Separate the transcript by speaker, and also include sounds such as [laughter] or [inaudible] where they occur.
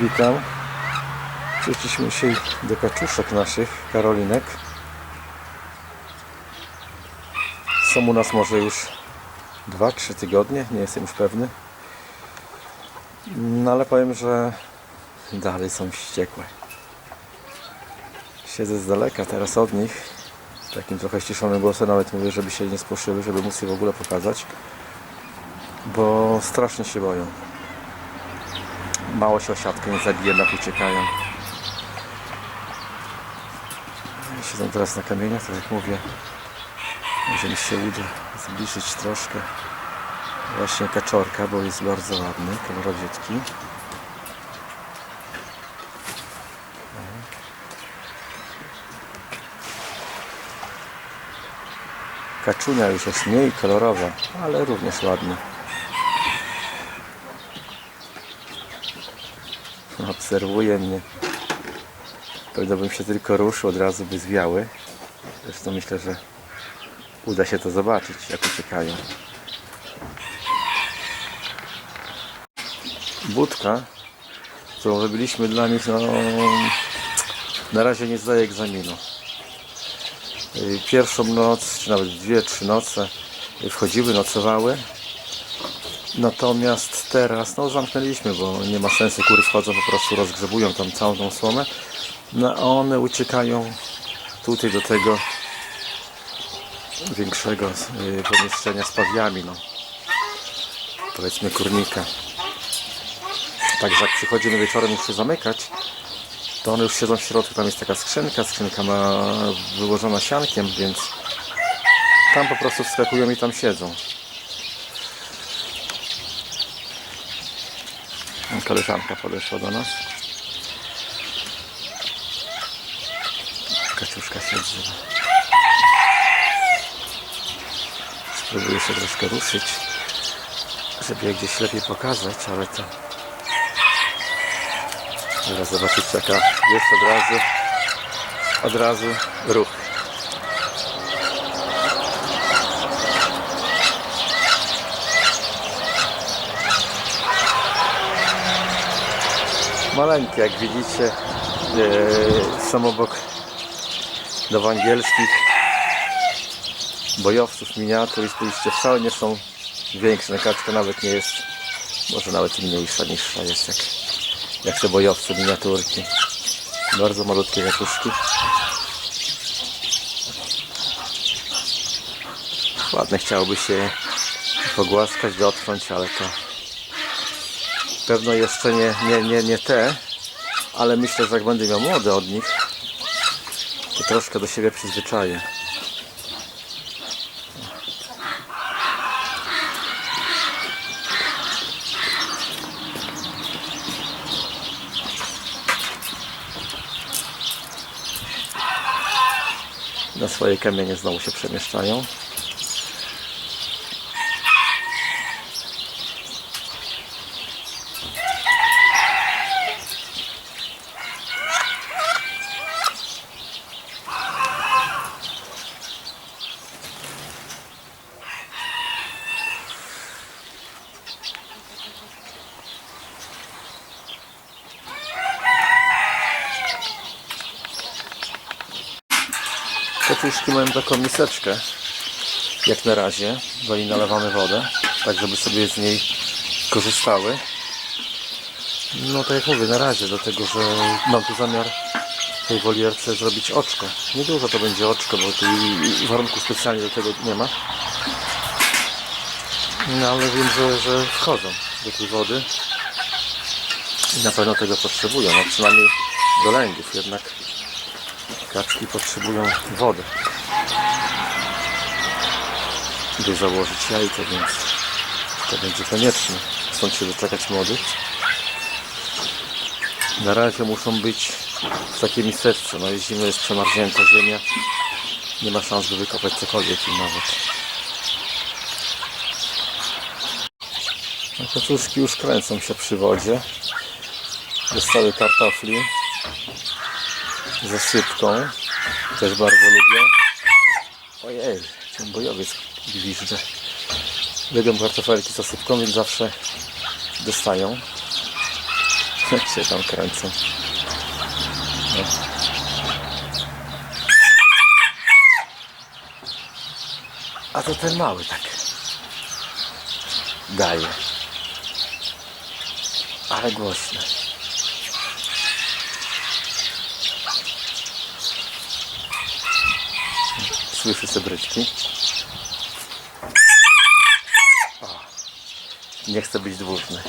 Speaker 1: Witam. Przyszliśmy dzisiaj do kaczuszek naszych, Karolinek. Są u nas może już 2-3 tygodnie, nie jestem już pewny. No ale powiem, że dalej są wściekłe. Siedzę z daleka teraz od nich. Takim trochę ściszonym głosem nawet mówię, żeby się nie spłoszyły, żeby móc je w ogóle pokazać. Bo strasznie się boją. Mało się siatkę nie zabije, jak uciekają. Siedzą teraz na kamieniach, tak jak mówię. Może mi się uda zbliżyć troszkę. Właśnie kaczorka, bo jest bardzo ładny, kolorowiutki. Kaczunia już jest mniej kolorowa, ale również ładna. Obserwuje mnie. Pewno bym się tylko ruszył, od razu by zwiały. Zresztą myślę, że uda się to zobaczyć, jak uciekają. Budka, którą robiliśmy dla nich, no na razie nie zdaje egzaminu. Pierwszą noc, czy nawet dwie, trzy noce wchodziły, nocowały. Natomiast teraz, no zamknęliśmy, bo nie ma sensu, kury wchodzą, po prostu rozgrzebują tam całą tą słomę. No a one uciekają tutaj do tego większego y, pomieszczenia z pawiami, no. Powiedzmy kurnika. Także jak przychodzimy wieczorem już się zamykać, to one już siedzą w środku, tam jest taka skrzynka, skrzynka ma wyłożona siankiem, więc tam po prostu wskakują i tam siedzą. Koleżanka podeszła do nas. Kaciuszka się odzywa. Spróbuję się troszkę ruszyć, żeby je gdzieś lepiej pokazać, ale to... Zaraz zobaczycie jaka jest od razu, od razu ruch. Maleńkie jak widzicie e, są obok do angielskich bojowców miniatur i spójrzcie wcale nie są większe, kaczka nawet nie jest może nawet mniejsza, niższa jest jak, jak te bojowce miniaturki. Bardzo malutkie kaczuszki ładne chciałoby się pogłaskać, dotknąć, ale to pewno jeszcze nie, nie, nie, nie te ale myślę, że jak będę miał młode od nich to troszkę do siebie przyzwyczaję na swoje kamienie znowu się przemieszczają. Kaczuszki mają taką miseczkę, jak na razie, do niej nalewamy wodę, tak żeby sobie z niej korzystały. No tak jak mówię, na razie, dlatego że mam tu zamiar w tej wolierce zrobić oczko. Niedużo to będzie oczko, bo tu warunków specjalnie do tego nie ma. No ale wiem, że, że wchodzą do tej wody i na pewno tego potrzebują, no przynajmniej do lęgów jednak kaczki potrzebują wody. By założyć jajko, więc to będzie konieczne. Stąd się doczekać młodych na razie muszą być w takiej miseczce. No jest zimno, jest przemarznięta ziemia. Nie ma szans, by wykopać cokolwiek im nawet. No, kaczuszki już kręcą się przy wodzie. Dostały kartofli ze sypką. Też bardzo lubię. Ojej, ten bojowiec gwizdże. Lubią kartofelki z zasypką, więc zawsze dostają. Jak [laughs] się tam kręcą. No. A to ten mały tak daje. Ale głośne. Słyszy se bryczki. O, nie chce być dwójny.